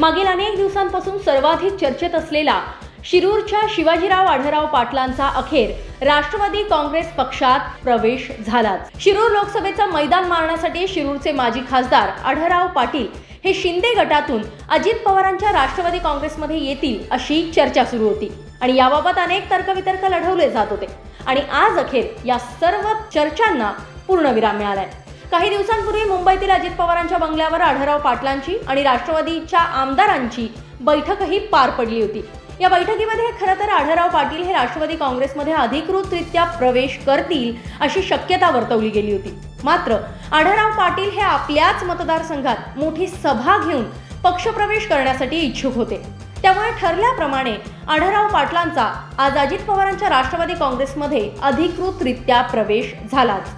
मागील अनेक दिवसांपासून सर्वाधिक चर्चेत असलेला शिरूरच्या शिवाजीराव आढळराव पाटलांचा अखेर राष्ट्रवादी काँग्रेस पक्षात प्रवेश झालाच. शिरूर लोकसभेचं मैदान मारण्यासाठी शिरूरचे माजी खासदार आढळराव पाटील हे शिंदे गटातून अजित पवारांच्या राष्ट्रवादी काँग्रेसमध्ये येतील अशी चर्चा सुरू होती आणि याबाबत अनेक तर्कवितर्क लढवले जात होते. आणि आज अखेर या सर्व चर्चांना पूर्णविराम मिळालाय. काही दिवसांपूर्वी मुंबईतील अजित पवारांच्या बंगल्यावर आढळराव पाटलांची आणि राष्ट्रवादीच्या आमदारांची बैठकही पार पडली होती. या बैठकीमध्ये खरं तर आढळराव पाटील हे राष्ट्रवादी काँग्रेसमध्ये अधिकृतरित्या प्रवेश करतील अशी शक्यता वर्तवली गेली होती. मात्र आढळराव पाटील हे आपल्याच मतदारसंघात मोठी सभा घेऊन पक्षप्रवेश करण्यासाठी इच्छुक होते. त्यामुळे ठरल्याप्रमाणे आढळराव पाटलांचा आज अजित पवारांच्या राष्ट्रवादी काँग्रेसमध्ये अधिकृतरित्या प्रवेश झालाच.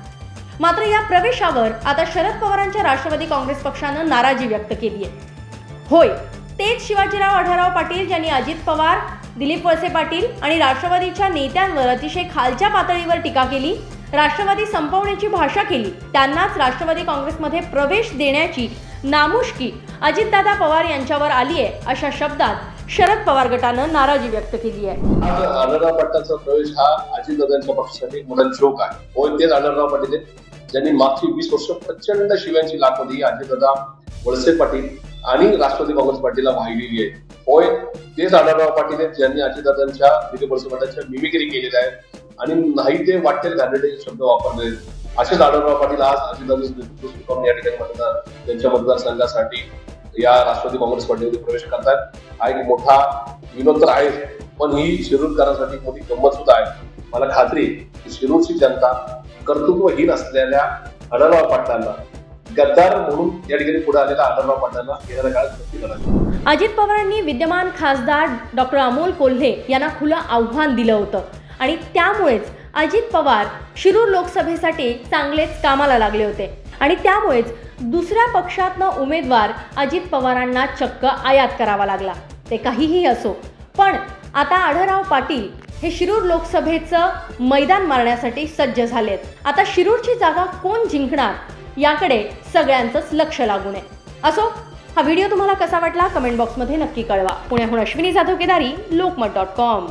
मात्र या प्रवेशावर आता शरद पवारांच्या राष्ट्रवादी काँग्रेस पक्षानं नाराजी व्यक्त केली आहे. होय तेच शिवाजीराव आढळराव पाटील ज्यांनी अजित पवार दिलीप वळसे पाटील आणि राष्ट्रवादीच्या नेत्यांवर अतिशय खालच्या पातळीवर टीका केली राष्ट्रवादी संपवण्याची भाषा केली त्यांनाच राष्ट्रवादी काँग्रेसमध्ये प्रवेश देण्याची नामुष्की अजितदादा पवार यांच्यावर आली आहे अशा शब्दात शरद पवार गटानं नाराजी व्यक्त केली आहे. आज आढळराव पाटलांचा प्रवेश हा अजितदादांच्या पक्षासाठी एक मोठा जोक आहे. होय तेच आनंदराव पाटील ज्यांनी मागची वीस वर्ष प्रचंड शिव्यांची लाख होती अजितदादा वळसे पाटील आणि राष्ट्रवादी काँग्रेस पार्टीला वाहिलेली आहे होय तेच आढळराव पाटील आहेत ज्यांनी अजितदादांच्या दिलीप वळसे पाटलांच्या मिमिक्री केलेल्या आहेत आणि नाही ते वाटेल घालणारे शब्द वापरले असेच आढळराव पाटील आज अजितदादांचं नेतृत्व या ठिकाणी मतदार त्यांच्या मतदारसंघासाठी या राष्ट्रवादी काँग्रेस पार्टीमध्ये प्रवेश करतात हा एक मोठा विनोद तर आहे पण ही शिरूरकरांसाठी मोठी गंमत सुद्धा आहे. मला खात्री की शिरूरची जनता कर्तृत्वहीन असलेल्या अडरराव पाटलांना गद्दार म्हणून या ठिकाणी पुढे आलेला आढळराव पाटलांना येणाऱ्या काळात नक्की करायचं अजित पवारांनी विद्यमान खासदार डॉक्टर अमोल कोल्हे यांना खुलं आव्हान दिलं होतं. आणि त्यामुळेच अजित पवार शिरूर लोकसभेसाठी चांगलेच कामाला लागले होते. आणि त्यामुळेच दुसऱ्या पक्षातनं उमेदवार अजित पवारांना चक्क आयात करावा लागला. ते काहीही असो पण आता आढळराव पाटील हे शिरूर लोकसभेचं मैदान मारण्यासाठी सज्ज झालेत. आता शिरूरची जागा कोण जिंकणार याकडे सगळ्यांचंच लक्ष लागून आहे. असो हा व्हिडिओ तुम्हाला कसा वाटला? कमेंट बॉक्समध्ये नक्की कळवा. पुण्याहून अश्विनी जाधव केदारी लोकमत डॉट कॉम.